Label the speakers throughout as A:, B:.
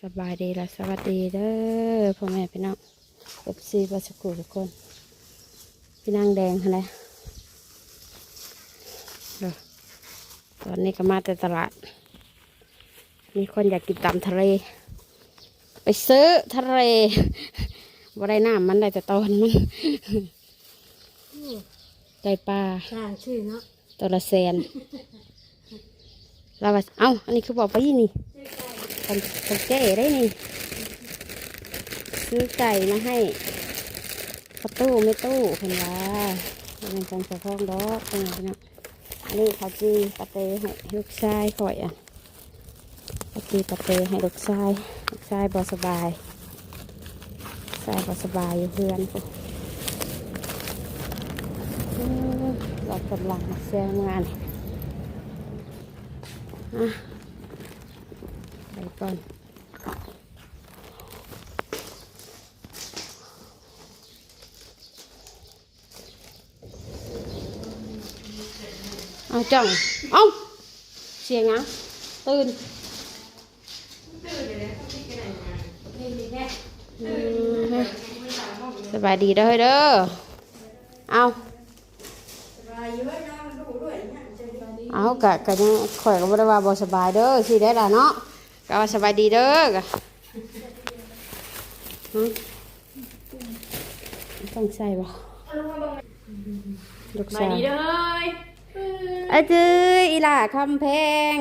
A: สบายดีและสวัสดีเด้อพ่อแม่พี่น้องเอฟซีบัสกุทุกคน พี่นางแดงอะไรตอนนี้ก็มาแต่ตลาด มีคนอยากกินตำทะเล ไปซื้อทะเลบ่ได้น้ำมันได้แต่ตอนมันได้ปลา
B: สร้างชื่อเนาะ
A: ตัวละแสนเราว่าเอ้า อันนี้คือบอกไปนี่ คนคนเก๋ได้นี่ ซื้อไก่มาให้ประตู้ไม่ตู้คนว่าเป็นจังสะพองดอกเป็นไงนะอันนี้เขาจีปะเตให้ลูกชายข่อยอะเขาจีปะเตให้ลูกชายลูกชายบอสบายลูกชายบอสบายอยู่เพื่อนพวกอืมเรากำลังมาแซงงานอะ ก่อนเอาจังเอาเสียงยังตื่นอืมฮะสบายดีเด้อเฮ้ยเด้อเอาเอากะกะยังข่อยก็บ่ได้ว่าบ่สบายเด้อสิได้ล่ะเนาะ กะว่าสบายดีเด้อกะหึต้องใส่บ่ลูก
B: มา
A: สาว
B: ดีเด้อ
A: อาจื้ออีหล่าคำแพง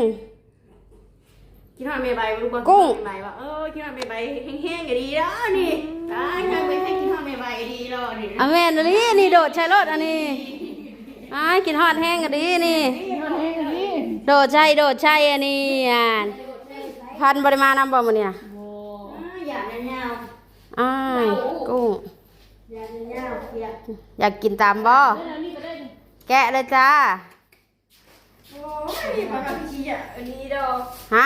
B: คิดว่าเมย์ใบรู้ป่ะ
A: กุ้ง
B: ใบว่าเออคิดว่าเมย์ใบแห้งๆก็ดีแล้วนี่ตายใครไปให้คิดว่าเมย์ใบดีแล้วนี่
A: อะแม่นอันนี้นี่โดดใช้รถอันนี้อ้ายกินฮอดแห้งก็ดีนี่โดดใช่โดดใช่อันนี้อะ พันปริมาณน้ำบ่มื้อนี้น่ะ
B: อยากยาว
A: อ้ายกุ้ง
B: ๆอยากยาวๆอยาก
A: อยากกินตามบ่แกะเลยจ้า
B: โอ้ยปากกาพิชิอะอันนี้ดอก
A: ฮะ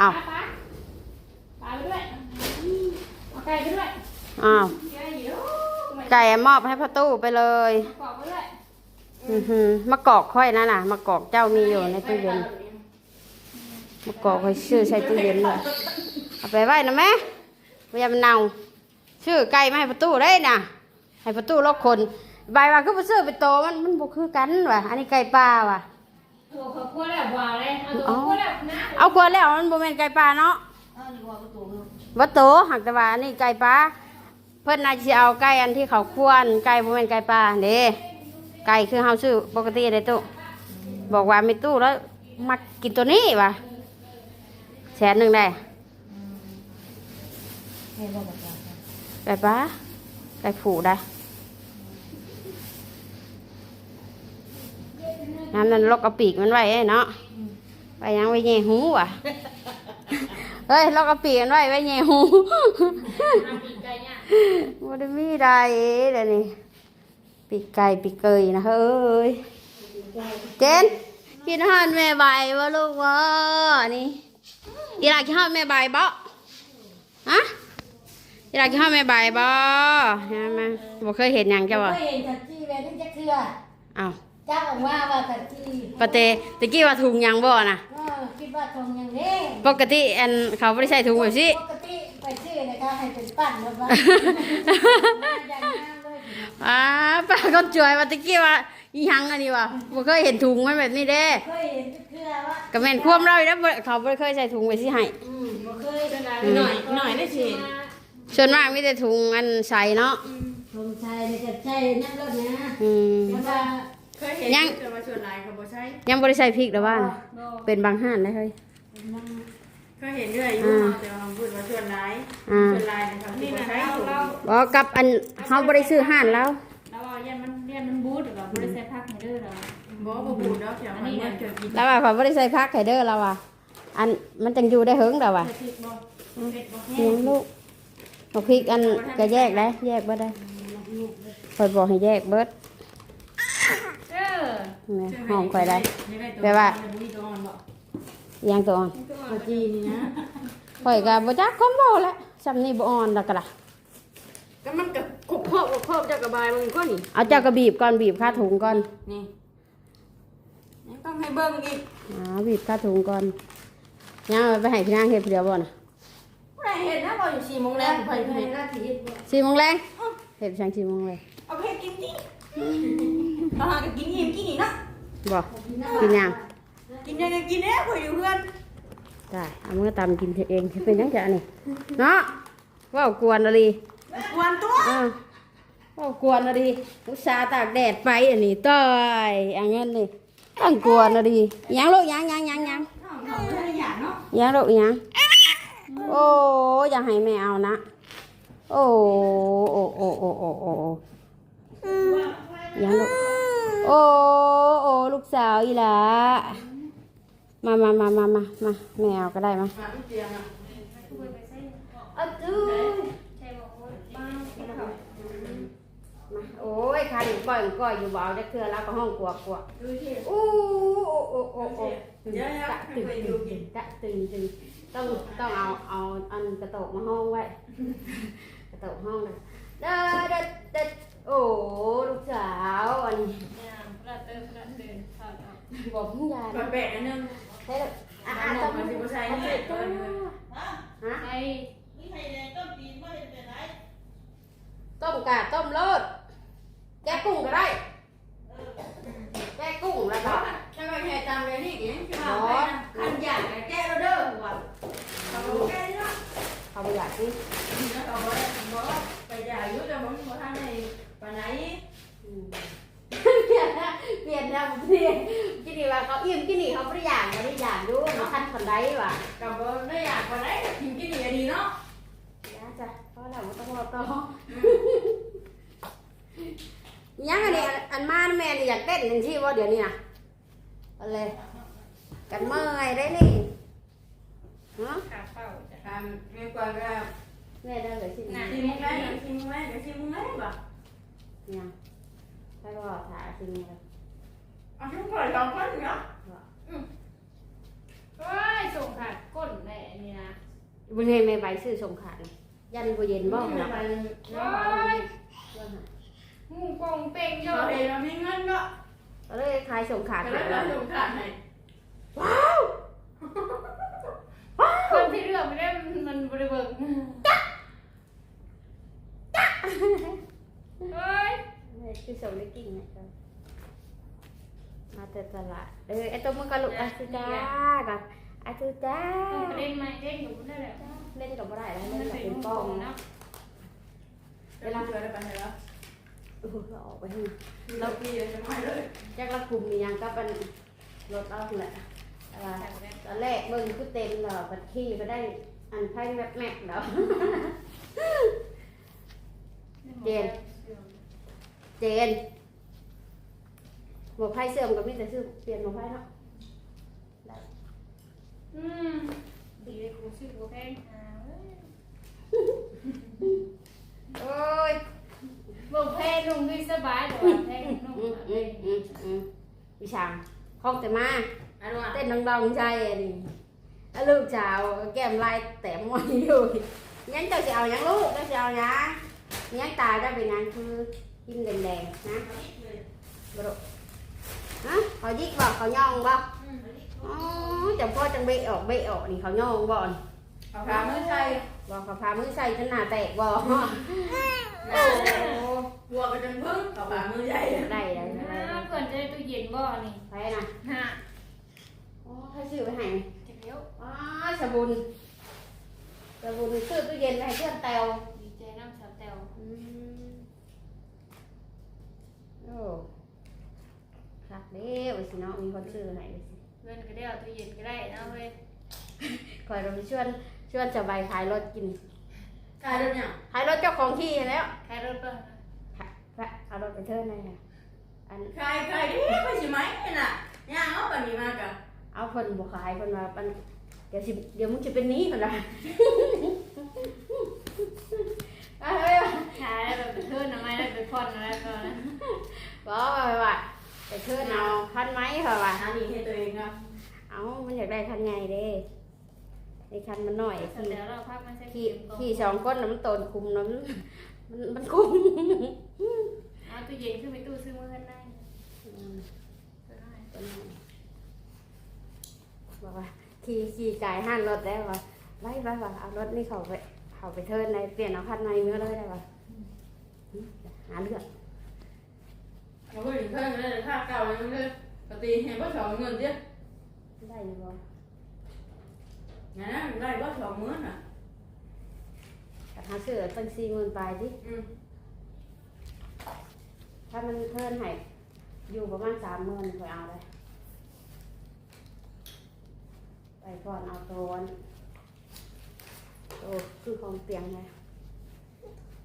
A: อ้าว
B: ปลาปลาไปด้วยเอาไก่ไปด้วย
A: อ้าว
B: ไก่อยู่
A: ไก่มอบให้พ่อตู้ไปเลย
B: กรอบไปด้วย
A: อือหือมะกอกค่อยนั่นน่ะมะกอกเจ้ามีอยู่ในตู้เย็น มะกอกค่อยชื่อใส่ตู้เย็นเลยเอาไปไว้นะแม่พยายามนเน่าชื่อไก่มาให้พ่อตู้ได้น่ะ ให้พ่อตู้ลอกคนใบว่าคือพ่ซื้อไปโตมันมันบ่คือกันว่ะอันนี้ไก่ป่าว่ะ
B: ตัวเขาคั่วแล้วว่าเลยเอาตัวคั่วแล้วนะ
A: เอากวนแล้วมันบ่แม่นไก่ป่าเนาะ
B: เอาดีกว่าตัว
A: วัตโตหักแต่ว่าอันนี่ไก่ปลาเพิ่นน่าจะเอาไก่อันที่เขาควรไก่บ่แม่นไก่ปลาเด้ไก่คือเฮาซื้อปกติได้ตู้บอกว่ามีตู้แล้วมักกินตัวนี้ว่ะ แสนหนึ่งได้
B: ให้บ่บอกว่า
A: ไก่ปลาไก่ผูได้น้ำนั้นลอกเอาปีกมันไว้ไอ้เนาะไปยังไว้แย่หูว่ะเฮ้ยลอกเอาปีกมันไว้ไว้แย่หู
B: ใจเนี่ย
A: บ่ได้มีใดเดี๋ยวนี้ปีกไก่ปีกเกยนะเฮ้ยเจนกินอาหารแม่ใบบ่ลูกวะนี่ อีหลากินอาหารแม่ใบบ่ฮะอีหลากินอาหารแม่ใบบ่เห็นไหมบ่เคยเห็นหยังจ้ะบ่
C: เคยเห็นสัตว์ที่แม่ที่จะเชื่อ
A: อ้าว
C: จ้าบอกว่าว่าสัตว์ที่
A: ปะเตตะกี้ว่าถุงหยังบ่น่ะ
C: ก็คิดว่าทงอย่างนี้
A: ปกติอันเขาบ่ได้ใส่ถุงแบบนี้
C: ปกติไปชื่อนะคะให้เป็นปั้นแล้วว่าอย่างนั้นเลย
A: อ้าป้าก็จวยว่าตะกี้ว่า อีหยังอันนี้วะบ่เคยเห็นถุงมันแบบนี้เด้
C: เคยเห็นเชื่อว่า
A: ก็แม่นความเราอยู่แล้วบ่เขาบ่เคยใส่ถุงไว้สิให้
C: อืมบ่เคย
B: หน่อยหน่อยได้สิ
A: ส่วนมากมีแต่ถุงอันใส่เนาะ
C: ทงชัยเนี่ยจะใช่นั่นรถนะ
A: อืม
C: แต่ว่า
B: เคยเห็น
A: ยัง
B: แต่ว่าชวนลายเขาบ่ใช่
A: ยังบ่ได้ใส่พริกหรอว่าน่ะเป็นบางห้านได้เฮ้ย
B: เคยเห็นเรื่อยอยู่แต่ว่าพูดว่าชวนลาย
A: อ่า
B: ชวนลายนะครับนี่นะเรา
A: บ่กับอันเฮาบ่ได้ซื้อห้านแล้ว
D: แล้วว่ายันมันยันมันบูดหรอบริษัทพักไฮเดอร์เรา
B: บ่บ่พูดแล้วเดี๋ยวมันเนี่ยเกิดกิน
A: แล้วว่าเขาบ่ได้ใส่ผักให้เด้อแล้วว่าอันมันจังอยู่ได้เฮิงแล้วว่า
D: ใส่พริกบ่เผ็ดบ่
A: เลี้ยงลูกเอาพริกอันก็แยกได้แยกบ่ได้คอยบอกให้แยกเบิด
D: เออ
A: นี่หอมค่อยได้
B: แปลว่ามีตัวอ่อนบ่
A: ยางตัวอ่อน
B: ตัวจีนี่นะ
A: ข่อยก็บ่จักคนบ่แหละซำนี้บ่อ่อนดอกกะล่ะ
B: ก็มันก็ครบครบครบจะกระบายมันก็นี่
A: เอาเจ้าก็บีบก่อนบีบค่าถุงก่อน
B: นี่ต้องให้เบิ่งอีก
A: อ๋อบีบค่าถุงก่อนย่างเอาไปให้พี่นางเฮ็ดผู้เดียวบ่น่ะ
B: ผู้ใดเห็นนะบอกอยู่สี่โมงแล้วไปเห็น
C: หน้าที่
A: สี่โมงแรงเห็นช่างสี่โมงเลย
B: เอาไปกินดิเอาหากันกินอิ่มกินอีกนะ
A: บอกกินยัง
B: กินยังไงกินเนี่ยคุยอยู่เพื่อน
A: ได้เอามือตำกินเองเป็นยังจะนี่เนาะว่าวกวนอะไร
B: กวนตัว
A: เออว่าวกวนอะไรอุตส่าห์ตากแดดไปอันนี้ต้อยอันนั้นนี่ต้องกวนอะไรยังลูกยังยังยังยัง
B: เอาไม่ได้อยากเนาะ
A: ยังลูกยังโอ้อย่าให้แม่เอานะ โอ้โอ้โอ้โอ้โอ้โอ้โอ้ยังลูกโอ้โอ้ลูกสาวอีหละมามามามามามาแม่เอาก็ได้มา โอ้ยคันก้อยก้อยอยู่เบาจะเครือแล้วก็ห้องกลัวกลัว
B: ดูสิ
A: โอ้โอ้โอ้โอ้โอ้
B: เดี๋ยวนะ
A: กะ
B: ให้
A: ตึง
B: ไป
A: ตึ
B: ดู
A: ง
B: กิน
A: กะตึงตึงต้องต้องเอาเอาอันกระโตกมาห้องไว้กระโตกห้องนะเด้อเด้อเด้อโอ้ลูกสาวอันนี้
D: เนี่ยพระเติมพระเดินข้าวเอา
A: บอกคุณยาย
B: มาแปะอันนึง
A: ให้เลยอะ
B: อั
A: อะ
B: นนึ
A: ต้องง
B: มันสิบ่ใช่
A: ให้
B: ให้
A: จ้า
B: ตัวนี้
A: ฮะ
D: ไอ้
A: ต้มกะต้มเลิศแกะกุ้งก็ได้ แกะกุ้งแล้วก็
B: จะไปแค่จำเลยนี่กินคือว่าไปนะขันอยากแก้เราเด้อว่ะเขาบอกแก้เนาะ
A: เขาไม่อยากกิน
B: แล้วเขาบอกบอกว่าไปอยากยุ่งแต่ผมบอกท่านในปานไหน
A: อืมเปลี่ยนนะเปลี่ยนนะเปลี่ยนกินนี่ว่าเขาอิ่มกินนี่เขาไม่ได้อยากไม่ได้อยากดูมาทันคนใดว่ะ
B: กับบอกได้อยากปานไหนกินกินดีดีเนาะ
A: นะจ๊ะเพราะเราไม่ต้องรอต่อ ยังอันนี้อันมาแม่นี่อยากเต้นหนึ่งที่ว่าเดี๋ยวนี้นะเอาเลยกันเมื่อยได้นี่ฮะ
D: ขาเป้าจ้ะ
B: ทำมีกว่าก็
A: แม่ได้เลยที่นี่
B: ชิมมึงได้ชิมมึงได้ชิมมึงได้บ่
A: ยังถ้าก็ถ่ายจริงเลย
B: เอาทุกคนลองคนเนาะ
D: เฮ้ยส่งขาดก้นแหละนี่นะ
A: บุญเฮไม่ใบซื้อสงขลาดยันบุเย็นบ่
B: ไม่
A: หรอก
B: ไป
D: โอ้ยหูกงเป่งเย
B: เรา
D: อะ
B: เห็นเรามีเงินเนาะ
A: ก็เลยขายสงขลาด
B: แต่แล้วเราสงสารให้
A: ว้าว
D: คนที่เลือกไม่ได้มันบริเบิกเฮ้ย
A: นี่คือส่งได้กิ่งนะครับมาแต่ตลาดเออไอตัวมันก็ลุกอาซูจ้ากับอาซูจ้า
D: เล่นไหมเล่นอยู่นั่นแหละ
A: เล่นกับบ่ได้แล้ว
D: มั
A: เล่
D: น
A: นกับ
D: เป็
A: เป็นน
D: ก
A: ป้
D: อ
A: องง
D: นะ
B: เวลาเกิดอะไรไปแล้ว
A: เออเราออกไปให้
B: เราพี่จะไม่เลย
A: แจ็คละกลุ่มมียังก็เป็นรถเอาแหละอะไรตอนแรกเบิ่งคือเต็มแล้วบัดขี่ไปได้อันไพ่แมบแมบแล้วเจนหมวกไพ่เสื่อมกับพี่แต่ซื้อเปลี่ยนหมวกไพ่เนาะได้
D: อืมดีเลยกูชื่อกูแพง
A: โอ้ย
D: บอกแพงนุ่งด้วยสบายแต่ว่าแพงนุ่ง
A: อืม
D: เล
A: อื
D: ย
A: มอืมอืมวิชางคล้องแต่มา
B: อันว่า
A: เต้นดองๆใจอันนี้แล้วลูกสาวแก้มลายแต้มมวยอยู่ยังเจ้าจะเอายังลูกเจ้าจะเอายังยังตาเจะเป็นยังคือกินแดงๆนะบรุฮะเขายิกบ่เขาย่องบ่อ๋อจังพ่อจังเบะออกเบะออกนี่เขาย่องบ่อน
B: เอาขามือใส่
A: บ่เขาพามือใส่ขนาดแตกบ่โอ้
B: บัวไปจนพึ่งเอาขามือใหญ่
A: ได้ได้
D: นะ
A: ได้ได้
D: เพื่อนจะได้ตู้เย็นบ่นี่
A: ไปนะ
D: ฮะ
A: โอ้ให้ซื้อไปให้
D: จะเดี๋ยว
A: อ๋อสบุนสบุนซื้อตู้เย็นไปให้เพื่อนแตว
D: ดีใจน้ำสาวแตว
A: อืมโอ้ครับเด้อสิเนาะมีคนซื้อให้สิ
D: เพื่อนก็ได้เอาตู้เย็นก็ได้นะเว้ย
A: คอยเราไปชวนชวนจะไปขายรถกิน
B: กายแล้วเนี่ย
A: ขายรถเจ้าของที่แล้ว
D: ใครรถเปิ้ล
A: ค่ะ พระเอารถไปเทิร์นเลยค่ะอัน
B: ใครใครดิไปสิไหมน่ะย่างเอาปนี้มากะ
A: เอาคนบ่ขายคนมาปันเดี๋ยวสิเดี๋ยวมึงจะเป็นหนี้คนละเอาเฮ้ย
D: ขายแบบไปเทิร์นอะไรแล้วไปผ่อนอะไรก่อนนะ
A: บอกว่าว่าไปเทิร์นเอาคันไหมเหรอวะ
B: อันนี้ให้ตัวเองอะ
A: เอามันอยากได้คันใหญ่เด้ไอ้คันมันหน่อย
D: สาว
A: ขี่
D: แตวเราพักมันใช้
A: ขี่ขี่สองก้นน่ะมันโตนคุมน้ำมันมันคุม
D: เอาตู้เย็นขึ้นไปตู้ซื้อมือกันได้
A: อืม
D: ตัวน้อย
A: ตัวน้อยบอกว่าขี่ขี่กายห้านรถแล้วว่าไว้ไว้ว่าเอารถนี่เขาไปเขาไปเทิร์นในเปลี่ยนเอาคันในเมื่อเลยได้ป่ะหาเรื่อง
B: เราก็อยู่เพิ่มเลยค่าเก่าเลยเลยปกติเห็นว่าสองเงินเดียว
A: ได้อยู่บ่
B: นะได้ว่าสองหมื่นอะ
A: แต่หาเสื้อตั้งสี่หมื่นปลายดิ
B: อืม
A: ถ้ามันเทิร์นให้อยู่ประมาณสามหมื่นค่อยเอาเลยไปก่อนเอาตัวนั้นโอ้คือของเตียงเลย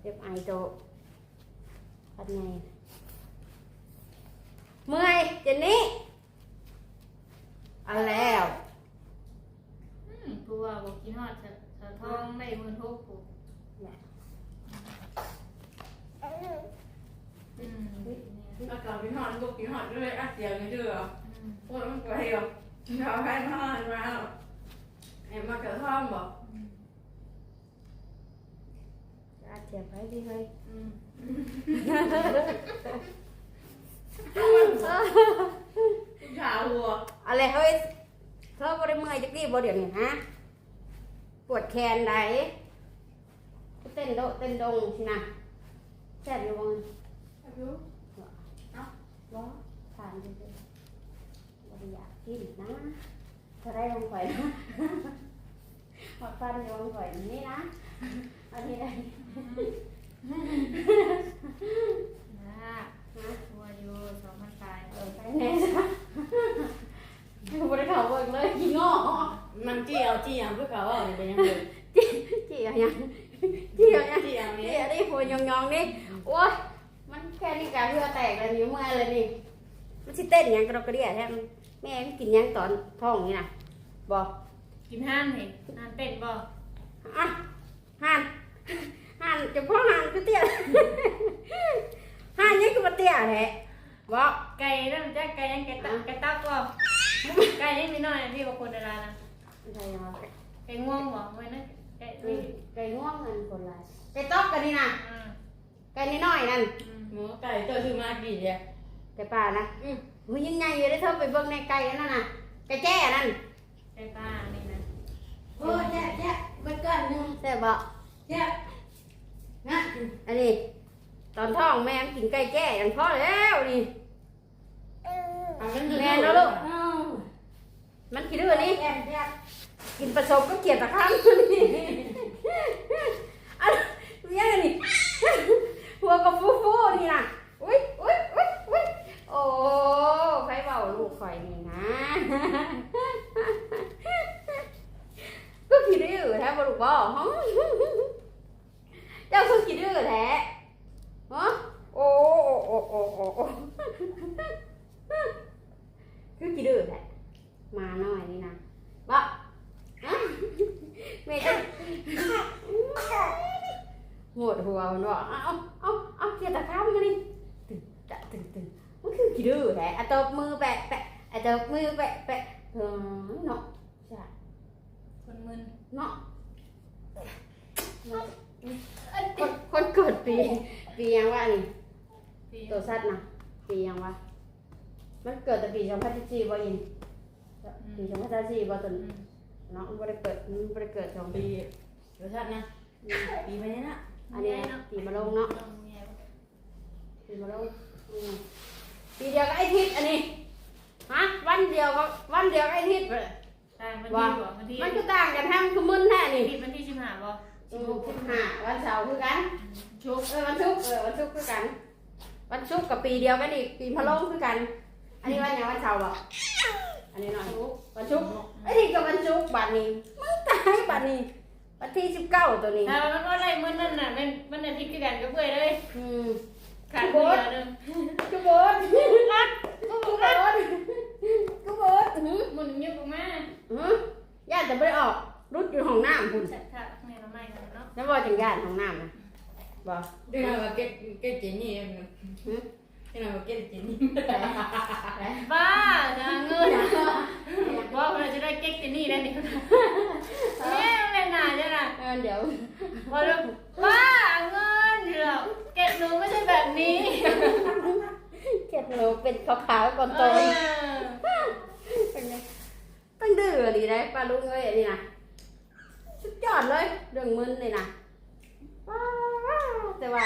A: เก็บไอโตะปัดไงเมื่อยเจนนี่เอาแล้ว
D: อืมกูว่าบอกกินฮอดจะจะท้องได้หมื่นหกกู
A: เนี่ย
D: อืมเนี่ย
B: แล้วก็พี่หอดลูกพี่หอดด้วยอะเสียเงินเดือ
D: อืม
B: โอ้ยมันไกลอะเราให้หอดมาไอ้มากระท่อมบอก
D: อืม
A: อาเจ็บไปดิเฮ้ย
B: อืมชาหัว
A: อะไรเฮ้ยเธอบ่ได้เมื่อยจักดีบ่เดี๋ยวนี้ฮะปวดแขนไหนเต้นโดดเต้นดงสินะแซ่บอยู่บ่
B: อายุ
A: บ่ทานอยู่เด้อบ่ได้อยากกินนะถ้าได้ลงข่อยนะหอดฟันลงข่อยนี่นะอันนี้ได้
D: นะ
A: ฮะ
D: ตัวอยู่สองพันปลาย
A: เออไปแน่นะบ่ได้เขาเบิ่งเลยงอ
B: มันเจียวเจียวเพื่อเขาอะเป็นยังไง
A: จี้เอาหยังจี้เอาหยัง
B: เจียว
A: นี่
B: นี้
A: ได้หัวยองยองๆนี่โอ้ย เหือแตกเลยนิ้วมือเลยนี่มันสิเต้นหยังกระดกกระเดี่ยแท้มันแม่มันกินหยังตอนท้องนี่นะบอก
D: กินห้านเห็นห้านเป็ดบ่
A: อะห่านห่านจะพ่อห่านก็เตี้ยห่านนี่คือมาเตี้ยแท้บอก
D: ไก่นั่นจะไก่ยังไก่ตักไก่ตักบ่ไก่ยังมีน้อยพี่บอกคนดารานะ
A: ไรเนาะ
D: ไก่ง่วงบ่ไม่นะไก่นี่
A: ไก่ง่วงเงินคนละไก่ต๊อกกันนี่นะ
D: อ่า
A: ไก่น้อยนั่น
D: อืม
B: หมูไก่ตัวชื่อมากี่เนี่ย
A: ไก่ป่านะอืมหูยังไงอยู่ได้เธอไปเบิ่งในไก่อันนั่นน่ะไก่แจ้นั่น
D: ไก่ป้านี่นะ
C: โอ้แจ๊ะแจ๊ะเบิดก่อนหนึง
A: แต่บอก
C: แจ๊ะนะ
A: อันนี้ตอนท้องแม่มันกินไก่แก่อย่างพ่อแล้วนี่แม่นะลูก
C: เอ้า
A: มันกินด้วยนี่
C: แจ๊ะแจ๊ะ
A: กินผสมก็เกลียดตะข้างนี่อันนี้อะไรนี่ หัวกับฟูฟูนี่นะอุ้ยอุ้ยอุ้ยอุ้ยโอ้ใครเบาลูกข่อยนี่นะก็คิดดื้อแท้บลูกบ่ฮะเจ้าคือคิดดื้อแท้ฮะโอ้โอ้โอ้โอ้โอ้คือคิดดื้อแท้มาหน่อยนี่นะบ่ฮะแม่จะหดหัวมันบ่เอา เอาเอาเกียร์ตะข้ามมาดิตึงตะตึงตึงมันคือคิดดื้อแท้อะตบมือแปะแปะอะตบมือแปะแปะเออเนาะใช่
D: คนมึน
A: เนาะคนคนเกิดปี ปียังวะนี่
D: ปี
A: ตัวสัตว์นะปียังวะมันเกิดแต่ปีสองพันสี่บ่ยินปีสองพันสี่บ่ตน
D: อืม
A: เนาะมันบ่ได้เกิดมันบ่ได้เกิดสอง
B: ปี
A: ปี
B: รสชาตินะปีไปนี่นะ
A: อันนี้ปีมะลงเนาะ
D: ลงแง่บ่
A: ปีมะลงอืมปีเดียวกับไอ้ทิศอันนี้ฮะวันเดียวก็วันเดียวกับไอ้ทิศเลย
D: ต่างวันที่บ่วันที่
A: มันก็ต่างกันแท้มันคือมึนแท้นี่
D: วันที่สิบห้าบ่
A: อืมสิบห้าวันเสาร์คือกัน
D: ชุก
A: เออวันศุกร์เออวันศุกร์คือกัน วันศุกร์กับปีเดียวกันอีกปีพะโล้คือกัน อันนี้วันหยังวันเสาร์บ่อันนี้หน่อยวันศุกร์ไอ้นี่ก็วันศุกร์บัดนี้มึงตายบัดนี้วันที่สิบเก้าตัวนี้
D: ถ้ามันว่าได้มื้อนั้นน่ะมันมันอาทิตย์คือกันกับเพื่อนเลย
A: อืม
D: ขาดเพื่อนนึง
A: กูโบดรัดกูโบดกูโบดหืม
D: มันยุบออกมา
A: หืมย่านจะไม่ได้ออก รุดอยู่ห้องน้ำคุณ
D: จัดค่ะในน้ำไม้กันเนาะ
A: แล้วบอกจังย่านห้องน้ำนะบอก
B: เดี๋ยวเราเก็ตเก็ตเจนี่
A: หืม
B: เดี๋ยวเราเก็ตเจนี่
D: บ้าจะเงินว่าเราจะได้เก๊กตินี่ได้นี่เนี่ยเป็นหนาจ้ะน่ะ
A: เออเดี๋ยว
D: ว่าเราบ้าเงินเหรอเก็บหนูไม่ใช่แบบนี้
A: เก็บหนูเป็นขาวๆก่ อนโต
D: เออ
A: เป็นไงต้องดื้อดีได้ปลาลุงเอ้ยอันนี้นะเลยเรื่องมึนเลยนะว้าวแต่ว่า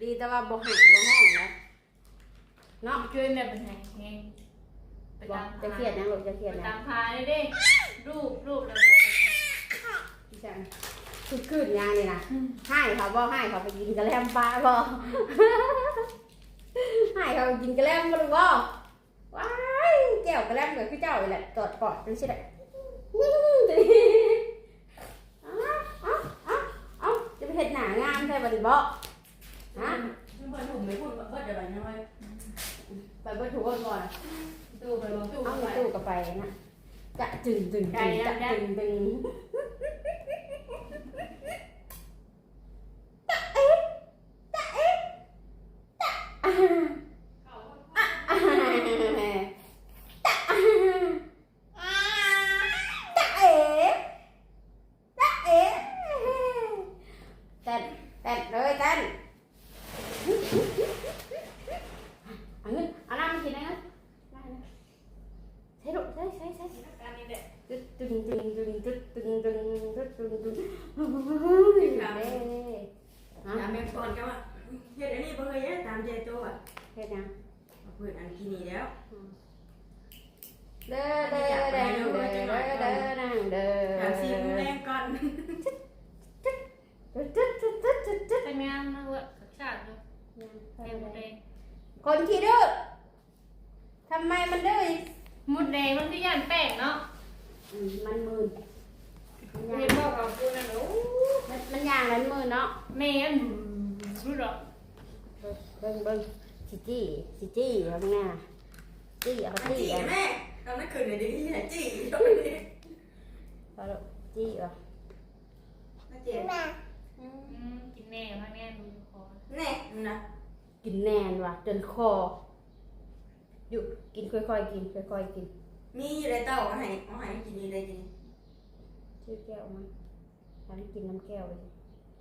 A: ดีแต่ว่าบ่ใหายบ่ห้องนะเนาะ
D: ช่วยแม่เป็นไงเฮงไป
A: บ่
D: ตาม
A: จะเครียดนะลูกจะเครียด
D: ไป
A: นะ
D: ตามพาเลยดิรูปรูปแล้ว
A: พี่จังคือคืนยางนี่นะให้เขาบ่ให้เขาไปกินกระแลมปลาบ่ให้เขาไปกินกระแลมบ่รู้บ่ว้ แก้วกระแลมก็คือเจ้านี่แหละตอดปอดจังซี่แหละเอ้าเอ้าเอ้าเอ้าจะไปเฮ็ดหนางามใช่บ่ดิบ่ฮะ
B: เพื่อนผมไม่พูดเบิดอะไรนะไว้
A: ไปเบิดถูกก่อน
B: ตู้ไปบอกตู้
A: เอาตู้กับไปนะจะจึงจึงจึงจะจึงจึงเต้นเต้นเลยเต้นเอาเงินเอาน้ำกินนะใช่ลูกใช่ใช่ใช่
B: การนี้เด็ก
A: ตึ๊ดตึงตึงตึงตึ๊ดตึงตึงตึ๊ดตึงตึงเด้ฮะ
B: ถามแม่ก่อนก็ว่าเฮ็ดอันนี้บ่เคยเฮ็ดตามใจโตอะ
A: เฮ็ดยัง
B: เพิ่นอันที่นี่แล้ว
A: เด้อเด้อเด้อเด้อเด้อเด้อเด้อนั่งเด้อ
B: ถามสิแรงก่อน
A: ตึ๊ดตึ๊ดตึ๊ดตึ๊ดตึ๊ดตึ๊ด
D: แต่แม่นะเว้ยขับชาติดูเต็มหมดแดง
A: คนขี้ดื้อทำไมมันดื้อ
D: หมดแดงมันที่ย่านแป้งเนาะ
A: อืมมันมืน
D: เห็นบอกกับกูนั่นโอ้
A: มันมันย่างมันมืนเนาะ
D: แม่อันรู้หรอ
A: เบิ่งเบิ่ง สิจี้สิจี้เอาไงจี้เอา
B: จี
A: จี้เอา
B: แม่ตอนนั้นคืนนี้ดีจีตอนนี้
A: เอาลูกจี้เอา
B: มาเจ็บ
D: อืมกินแน่พักแน่ดูคอ
B: แน่นะ
A: กินแน่นว่ะจนคออยู่กินค่อยๆกินค่อยๆกิน
B: มีอยู่ในเต้าเอาให้เอาให้กินนี่เลยกิน
A: ชื่อแก้วมาทานกินน้ำแก้วเลย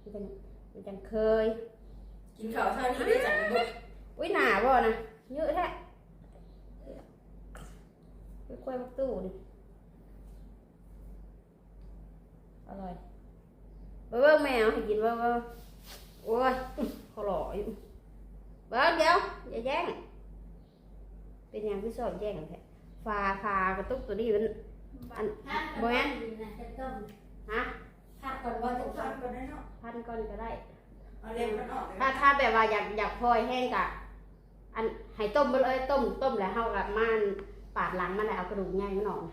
A: มันจังมันจังเคย
B: กินข้าวเช้านี้ได้จังบ่
A: อุ้ยหนาบ่นะเยอะแท้กล้วยๆมักตู้นี่อร่อยเบิ้งแมวให้กินเบิ้งเบิ้งโอ้ยเขาหล่ออยู่เบิ้งเดี๋ยวอย่าแย่งเป็นอย่างที่สอบแย่งแท้ฟาฟากระตุกตัวนี้มันอันบ่แม่น
C: จะต้ม
A: ฮะ
C: ผักก่อนว่าจะ
B: ต้อง
C: ต้
B: ฟั
C: ม
B: งก่อนได้เนาะ
A: พันก้อนก็ได้
B: เอาเล็บมันออก
A: ถ้าถ้าแบบว่าอยากอยากพลอยแห้งกะ อันให้ต้มไปเลยต้มต้มแล้วเฮากับมันปาดหลังมันแล้วเอากระดูกง่ายมันออกนะ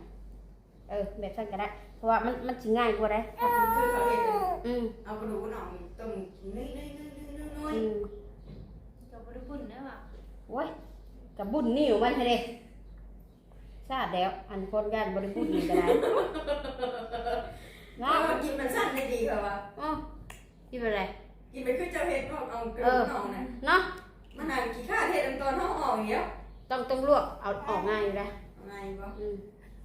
A: เออแบบนั้นก็ได้ เพราะว่ามันมันสิง่ายกว่าได้
B: คือเขาเห็น
A: อืม
B: เอากระดูกมันออกต้มน้อยๆๆๆ
A: อืม
D: จะไม่ได้ปุ่นนะว่ะ
A: โอ้ยกับบุญนิ่วมันให้เด้ทราบแล้วอันคนย่านบริบุญนี่ก็ได้
B: ๆ
A: เนาะ
B: เอากินมันสั้นได้ดีกว่า
A: อ๋อกินไปเลย
B: กินไปคือเจ้าเห็ดออกเอากระดูกออกนะ
A: เนาะ
B: มันน่าขี้ข้าเห็ดอันตอนเฮาออกอย่างเดียว
A: ต้องต้องลวกเอาออกง่ายอยู่แล้ว
B: ไงบ่
A: อืม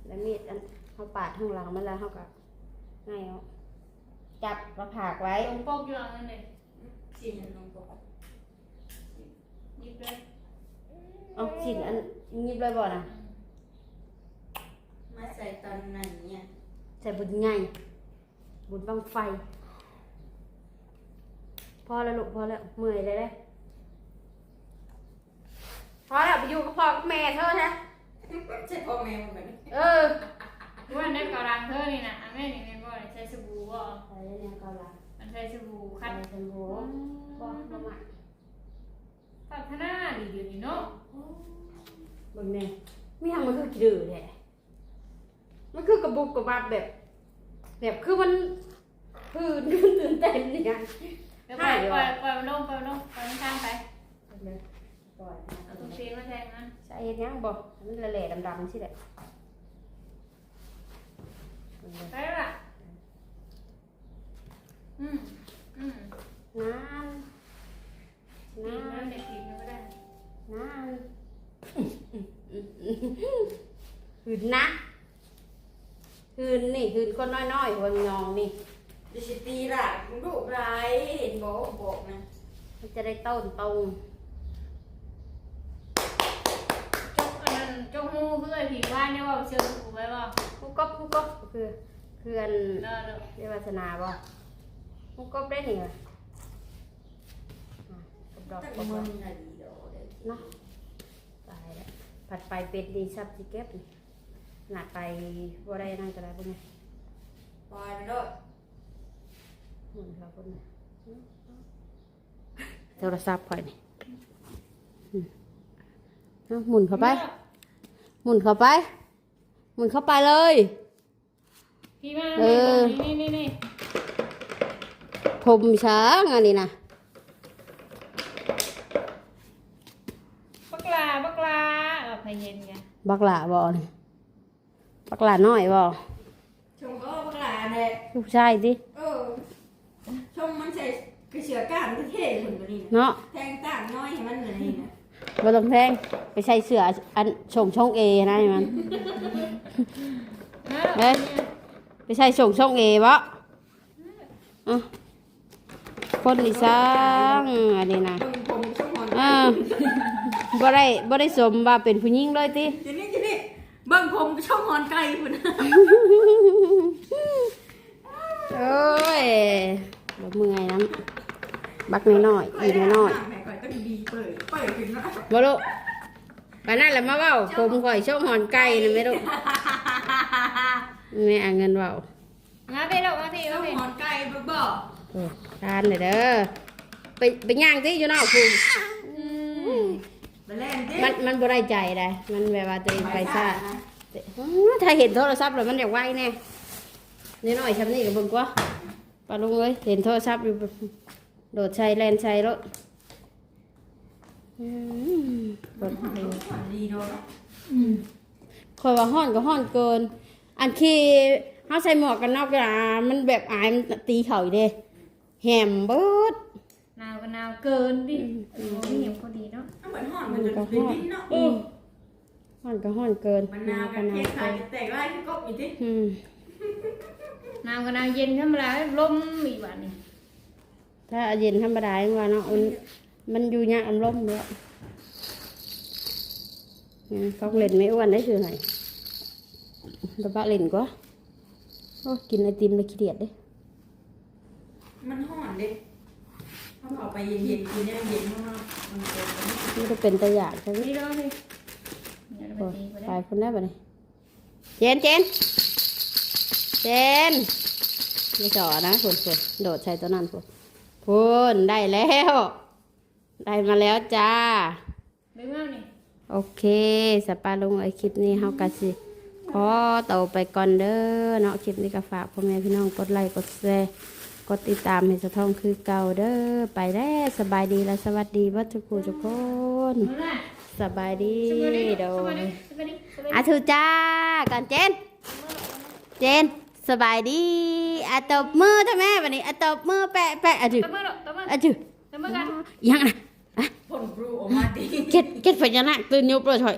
A: แล้วมีดอันเขาปาดข้างหลังมันแล้วเขาก็ง่ายเอาจับมาผากไว้
D: ตรงปกอยู่อันนั้นเลย
B: สิเห็นลงบ่
D: หยิบเลย
A: เอาสินอันยิบเลยบ่นะ
B: มาใส่ตอนนั้นเนี่ย
A: ใส่บุญใหญ่บุญบังไฟ พอแล้วลูกพอแล้วเมื่อยเลยเลยพ อแล้วไปอยู่กับพ่อกับแม่เธอแท้
B: ใช่พ่อแม่มันแบบนี้
A: เออ
D: ว่าในกระรังเธอนี่นะอันแม่นี่เป็นบ่อยใช้สบู่บ่
A: ใส่เนี่ยเกาลัง
D: มันใช้สบู่
A: คั
D: คั
A: ด
D: ด
A: เป็นโบก็ประมาณ
D: พัฒนาดีเดี๋ยวนี้เนาะ
A: เบิ่งแน่ไม่ยังมันคือกี่ดื้อแท้มันคือกระบุกกระบับแบบ แบบคือมันคือตื่นเต้นนี่ไง
D: เดี๋ยวปล่อยปล่อยปล่อยมันลงปล่อยมันลงปล่อยมันข้ามไป
A: เลย ปล่อย
D: เอาตุ้งตีนมาแทงมัน
A: ใช่เฮ็ดยังบ่มันละแหล่ดำๆสิแหละ
D: ไปแล้วล่ะอืมอืม
A: นาน
D: ตี
A: นาน
D: มัน
A: น
D: เด็กตีมันก็ได้
A: นานหืนนะหืนนี่หืนคนน้อยๆหัวงองนี่
B: ดิสิตีล่ะมึงดุร้ายเห็นบ่บอกนะ
A: มันจะได้ต้นตรง
D: จกอั นนั้นจกงูเพื่อผีว่าเนี่ยว่าเชื่อกูไว้ว่า
A: กูก็กูก็คือเพื่อน
D: เนาะเนาะ
A: เรียกวาสนาบ่มุกกบได้นี่ว่ะอะกบดอกกบดอกเนาะตายแล้วผัดไปเป็ดดีซับสิเก็บนี่หนักไปบ่ได้นั่งก็ได้บ่เนี่ย
B: ปล่อยไปด้วย
A: หมุนเขาคนนี้โทรศัพท์ข่อยนี่อืมเอาหมุนเข้าไป หมุนเข้าไป หมุนเข้าไปเลย
D: พี่มา
A: เออ
D: นี่นี่นี่
A: ผมช้างอันนี้นะ
D: บักลาบักลาเอาไปเย็นไง
A: บักหลาบ่นี่บักหลาน้อยบ่
B: ชมก็บักหลาเนี่ย
A: ลูกชายดิ
B: เออชมมันใส่กระเชือก้านก็เท่คนตัวนี้นะ
A: เนาะ
B: แทงต่างน้อยให้มันเหมือนนี่นะ
A: บ่ต้องแพงไปใส่เสื้ออันชงช่องเอนะให้มันเอ้ยไปใส่ชงช่องเอบ่อะคนอีสางอันนี้นะ
B: เบิ่งผมช่องหอน
A: อ่าบ่ได้บ่ได้สมว่าเป็นผู้หญิงเลยติ
B: เดี๋ยวนี้เดี๋ยวนี้เบิ่งผมช่องหอนไก่คุณนะ
A: โอ้ยบ่เมื่อยน้ำบักน้อยๆอีน้อย
B: แบ่
A: ลูกไปนั่นแหละมาเว้าผมข่อยช่องหอนไก่นี่แม่ลูกแม่เอาเงินเว้า
D: มาพี่ลูกมาพี่
B: ช่
D: มา
B: อง
D: พี่
B: หอนไก่เบิ่งบ่
A: โอ้ทานเลยเด้อไปไปย่างติอยู่นอกคุม
B: ไปเล่นดิ
A: มันมันบ่ได้ใจได้มันแบบว่าตัวเองไปซ่าอื้อถ้าเห็นโทรศัพท์แล้วมันอยากไวแน่น้อยๆซำนี้ก็เบิ่งกว่าปาลุงเอ้ยเห็นโทรศัพท์อยู่โดดใช้แล่นใช้รถ อืมรถเร็ว
B: ดีโดน
A: คอยว่าห้อนก็ห้อนเกิน อันขี่เฮาใส่หมวกกันน็อกเวลามันแบบอายมันตีเข่าอยู่เด้แหมเบิด
D: หนาวก็หนาวเกินดิโอ้ยเหี่ยวพอดีเนาะ
B: เหมือนหอนมันจะเป็นดิ้นเนาะ
A: อืมห้อนก็ห้อนเกิน
B: มันนาวกัน
A: ห
B: เท
A: ว
B: ขายจะแตกไล่ขึ้นกบอีกที
A: อืม
D: หนาวก็หนาวเย็นธรรมดาลมอีกวันนี้
A: ถ้าเย็นธรรมดาว่าเนาะ มันมันอยู่ยากอารมณ์เลยเขาเล่นไม่อ้วนได้คือไหนระบะเล่นก็โอ้กินไอติมเลยขี้เดียดเด้
B: มันหอนเด็กเขาเอาไปเย็นๆกินเนี่ยเย็นมากๆมันเป็น
A: มันก็เป็นตะหยาดใช่ไหม
D: นี่เนาะพี่เดี๋ยวเรา
A: โอ้
D: ไปตีไป
A: ตา
D: ได้
A: ยคนได้ปะเนี่ยเจนเจนเจนไม่จ่อนะฝนฝนโดดใส่ตัวนั้นฝนพูนได้แล้ว ได้มาแล้วจ้า
D: เบิ่งเอานี่
A: โอเคสปาลงไอคลิปนี้เฮากะสิขอต่อไปก่อนเด้อเนาะคลิปนี้ก็ฝากพ่อแม่พี่น้องกดไลค์กดแชร์กดติดตามให้สะท้องคือเก่าเด้อไปแล้วสบายดีและสวัสดีวัดทุกผู้ทุกคน
D: เอาล่ะ
A: สบายดี
D: สวัสดี
A: โด
D: สวัส
A: ย
D: ดีสวัสดีสวัสดี
A: อาทูจ้าก่อนเจน เจนสบายดีอาตบมือท่าแม่วันนี้อาตบมือแปะแปะอาทู
D: ตบมือลูกตบมือ
A: อาทู
D: ตบมือกัน
A: ยังนะ
B: ผลบลูออกมาดี
A: เก็ดเก็ดพญานาคตื่นยุบเลยถอย